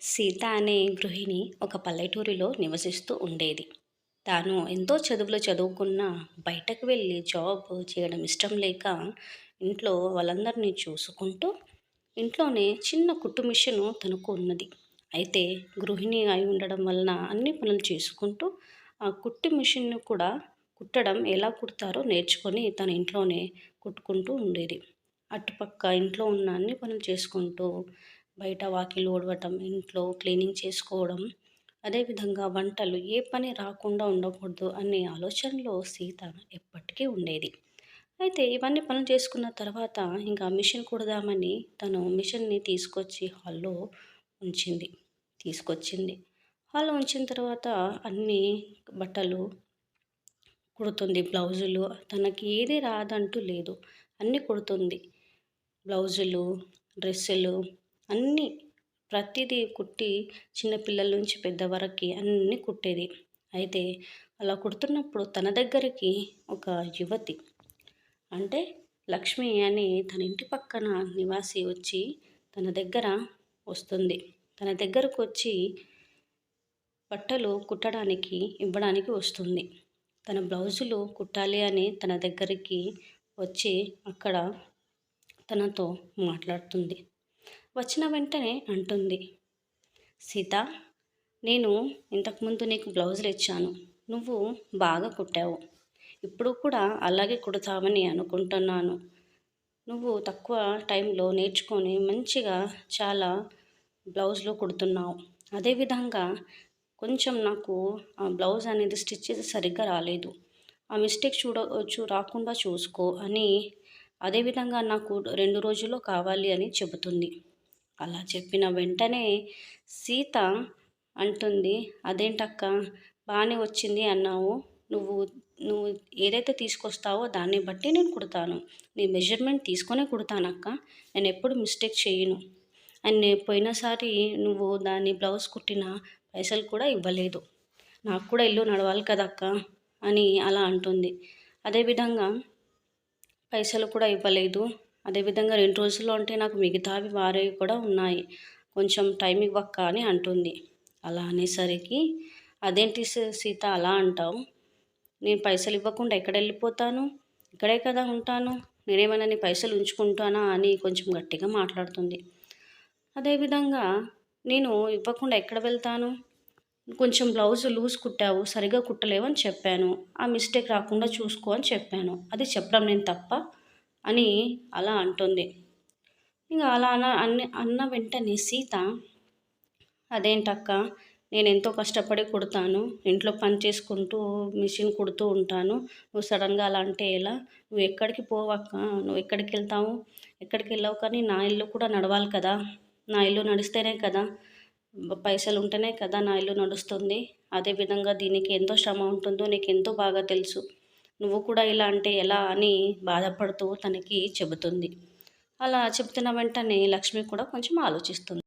సీత అనే గృహిణి ఒక పల్లెటూరిలో నివసిస్తూ ఉండేది. తాను ఎంతో చదువులు చదువుకున్న బయటకు వెళ్ళి జాబ్ చేయడం ఇష్టం లేక ఇంట్లో వాళ్ళందరినీ చూసుకుంటూ ఇంట్లోనే చిన్న కుట్టు మిషను తనకు ఉన్నది. అయితే గృహిణి అయి ఉండడం వలన అన్ని పనులు చేసుకుంటూ ఆ కుట్టు మిషన్ను కూడా కుట్టడం ఎలా కుడతారో నేర్చుకొని తన ఇంట్లోనే కుట్టుకుంటూ ఉండేది. అటుపక్క ఇంట్లో ఉన్న అన్ని పనులు చేసుకుంటూ బయట వాకిలు ఊడవటం ఇంట్లో క్లీనింగ్ చేసుకోవడం అదేవిధంగా వంటలు ఏ పని రాకుండా ఉండకూడదు అనే ఆలోచనలో సీత ఎప్పటికీ ఉండేది. అయితే ఇవన్నీ పనులు చేసుకున్న తర్వాత ఇంకా మిషన్ కుడదామని తను మిషన్ని తీసుకొచ్చి హాల్లో ఉంచింది తీసుకొచ్చింది. హాల్లో ఉంచిన తర్వాత అన్ని బట్టలు కుడుతుంది బ్లౌజులు. తనకి ఏది రాదంటూ లేదు అన్నీ కుడుతుంది. బ్లౌజులు డ్రెస్సులు అన్నీ ప్రతిదీ కుట్టి చిన్నపిల్లల నుంచి పెద్దవరకి అన్నీ కుట్టేది. అయితే అలా కుడుతున్నప్పుడు తన దగ్గరికి ఒక యువతి అంటే లక్ష్మి అని తన ఇంటి పక్కన నివాసి వచ్చి తన దగ్గర వస్తుంది. తన దగ్గరకు వచ్చి బట్టలు కుట్టడానికి ఇవ్వడానికి వస్తుంది. తన బ్లౌజులు కుట్టాలి అని తన దగ్గరికి వచ్చి అక్కడ తనతో మాట్లాడుతుంది. వచ్చిన వెంటనే అంటుంది. సీత నేను ఇంతకుముందు నీకు బ్లౌజులు ఇచ్చాను. నువ్వు బాగా కుట్టావు. ఇప్పుడు కూడా అలాగే కుడతావని అనుకుంటున్నాను. నువ్వు తక్కువ టైంలో నేర్చుకొని మంచిగా చాలా బ్లౌజ్లో కుడుతున్నావు. అదేవిధంగా కొంచెం నాకు ఆ బ్లౌజ్ అనేది స్టిచ్ సరిగ్గా రాలేదు. ఆ మిస్టేక్ చూడ చూ రాకుండా చూసుకో అని అదేవిధంగా నాకు రెండు రోజుల్లో కావాలి అని చెబుతుంది. అలా చెప్పిన వెంటనే సీత అంటుంది అదేంటక్క? బాగానే వచ్చింది అన్నావు. నువ్వు నువ్వు ఏదైతే తీసుకొస్తావో దాన్ని బట్టి నేను కుడతాను. నీ మెజర్మెంట్ తీసుకొనే కుడతానక్క. నేను ఎప్పుడు మిస్టేక్ చేయను. అండ్ పోయినసారి నువ్వు దాన్ని బ్లౌజ్ కుట్టిన పైసలు కూడా ఇవ్వలేదు. నాకు కూడా ఇల్లు నడవాలి కదక్క? అని అలా అంటుంది. అదేవిధంగా పైసలు కూడా ఇవ్వలేదు. అదేవిధంగా రెండు రోజుల్లో అంటే నాకు మిగతావి వారేవి కూడా ఉన్నాయి. కొంచెం టైం ఇవ్వక్క అని అంటుంది. అలా అనేసరికి అదేంటి సీత అలా అంటావు? నేను పైసలు ఇవ్వకుండా ఎక్కడ వెళ్ళిపోతాను? ఇక్కడే కదా ఉంటాను? నేనేమైనా నీ పైసలు ఉంచుకుంటానా? అని కొంచెం గట్టిగా మాట్లాడుతుంది. అదేవిధంగా నేను ఇవ్వకుండా ఎక్కడ వెళ్తాను? కొంచెం బ్లౌజ్ లూజ్ కుట్టావు సరిగా కుట్టలేవని చెప్పాను. ఆ మిస్టేక్ రాకుండా చూసుకో అని చెప్పాను. అది చెప్పడం నేను తప్ప అని అలా అంటుంది. ఇంకా అలా అన్న అన్న అన్న వెంటనే సీత అదేంటక్క నేను ఎంతో కష్టపడి కుడతాను. ఇంట్లో పని చేసుకుంటూ మిషన్ కుడుతూ ఉంటాను. నువ్వు సడన్గా అలా అంటే ఎలా? నువ్వు ఎక్కడికి పోవక్క? నువ్వు ఎక్కడికి వెళ్తావు? ఎక్కడికి వెళ్ళావు? కానీ నా ఇల్లు కూడా నడవాలి కదా. నా ఇల్లు నడిస్తేనే కదా. పైసలు ఉంటేనే కదా నా ఇల్లు నడుస్తుంది. అదేవిధంగా దీనికి ఎంతో శ్రమ ఉంటుందో నీకు ఎంతో బాగా తెలుసు. నువ్వు కూడా ఇలా అంటే ఎలా అని బాధపడుతూ తనకి చెబుతుంది. అలా చెబుతున్న వెంటనే లక్ష్మి కూడా కొంచెం ఆలోచిస్తుంది.